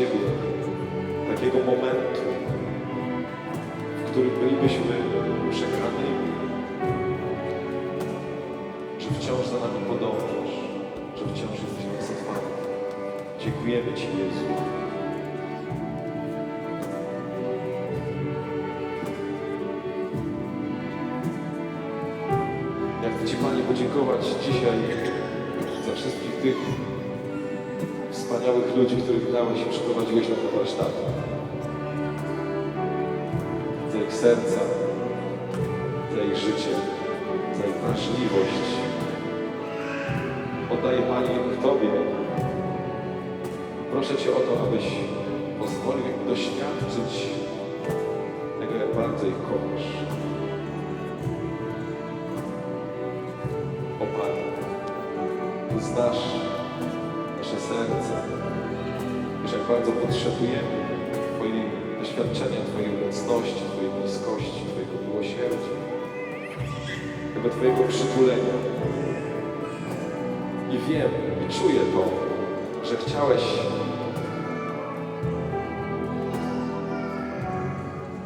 Ciebie takiego momentu, w którym bylibyśmy przegranymi, że wciąż za nami podążasz, że wciąż jesteś nas otwarty. Dziękujemy Ci, Jezu. Ja chcę Ci, Panie, podziękować dzisiaj za wszystkich tych wspaniałych ludzi, których dałeś i przyprowadziłeś na te warsztaty. Za ich serca, za ich życie, za ich wrażliwość. Oddaję Panie ich Tobie. Proszę Cię o to, abyś pozwolił im doświadczyć tego, jak bardzo ich kochasz. O Panie, Ty znasz serca. Wiesz, jak bardzo potrzebujemy Twojej doświadczenia, Twojej obecności, Twojej bliskości, Twojego miłosierdzia, tego Twojego przytulenia. I wiem, i czuję to, że chciałeś,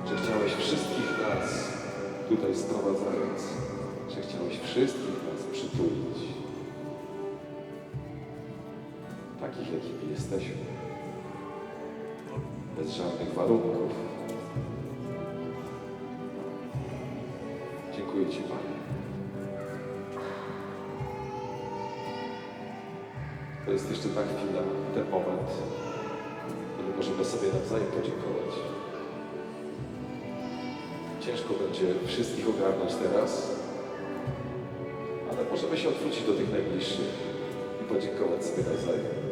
że chciałeś wszystkich nas tutaj sprowadzając, Takich, jakimi jesteśmy. Bez żadnych warunków. Dziękuję Ci, Panie. To jest jeszcze ta chwila, ten moment, kiedy możemy sobie nawzajem podziękować. Ciężko będzie wszystkich ogarnąć teraz, ale możemy się odwrócić do tych najbliższych i podziękować sobie nawzajem,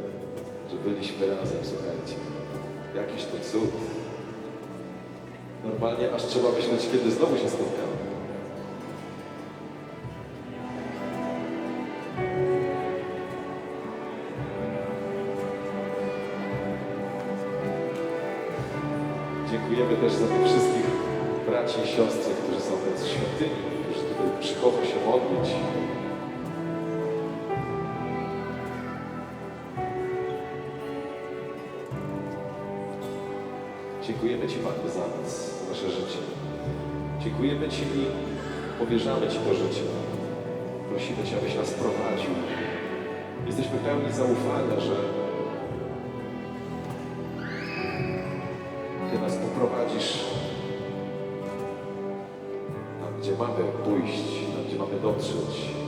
że byliśmy razem, słuchajcie. Jakiś to cud. Normalnie aż trzeba myśleć, kiedy znowu się spotkamy. Dziękujemy też za tych wszystkich braci i siostry, którzy są w świątyni, którzy tutaj przychodzą się modlić. Dziękujemy Ci, Panie, za nas, za nasze życie. Dziękujemy Ci i powierzamy Ci to życie. Prosimy Cię, abyś nas prowadził. Jesteśmy pełni zaufania, że Ty nas poprowadzisz tam, gdzie mamy pójść, tam, gdzie mamy dotrzeć.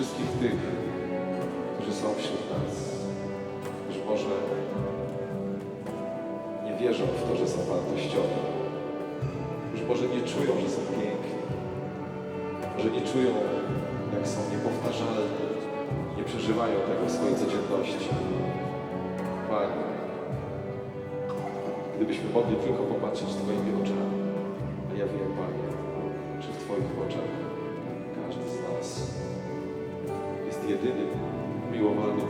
Wszystkich tych, którzy są wśród nas, którzy może nie wierzą w to, że są wartościowi, którzy może nie czują, że są piękni, że nie czują, jak są niepowtarzalni, nie przeżywają tego w swojej codzienności. Panie, gdybyśmy mogli tylko popatrzeć Twoimi oczami, a ja wiem, Panie, że w Twoich oczach każdy z nas jest jedynym miłowanym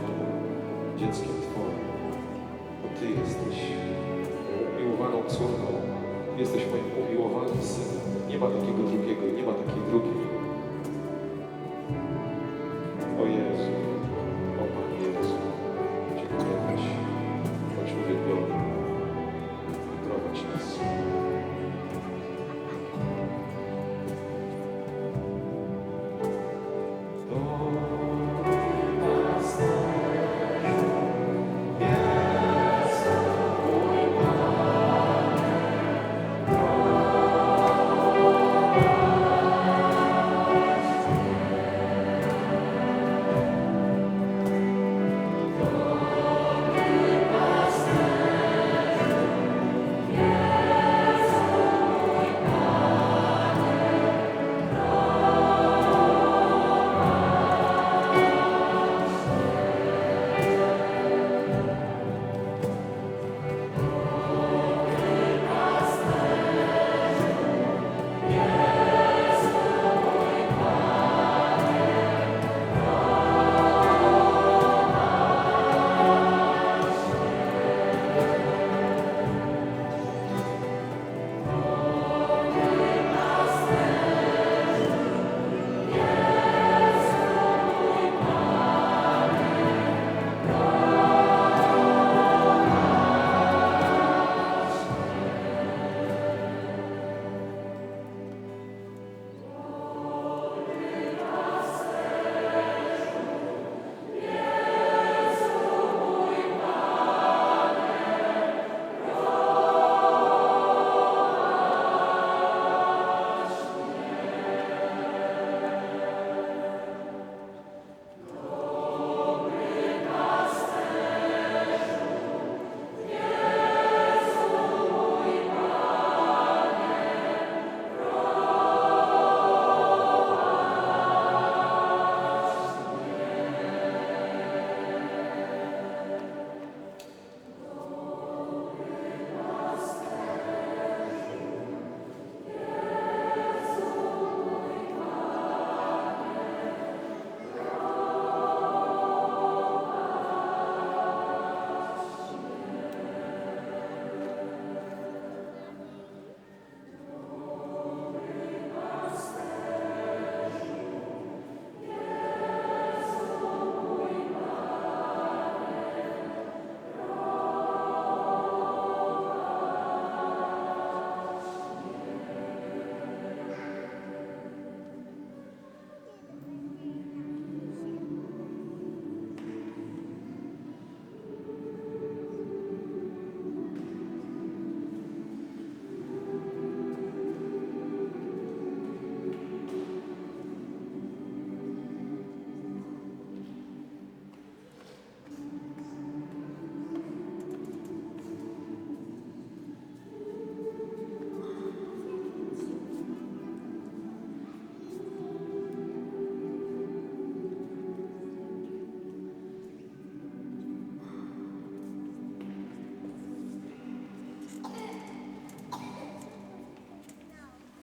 dzieckiem Twoim, bo Ty jesteś moją umiłowaną córką, jesteś moim umiłowanym synem. Nie ma takiego drugiego nie ma takiej drugiej. O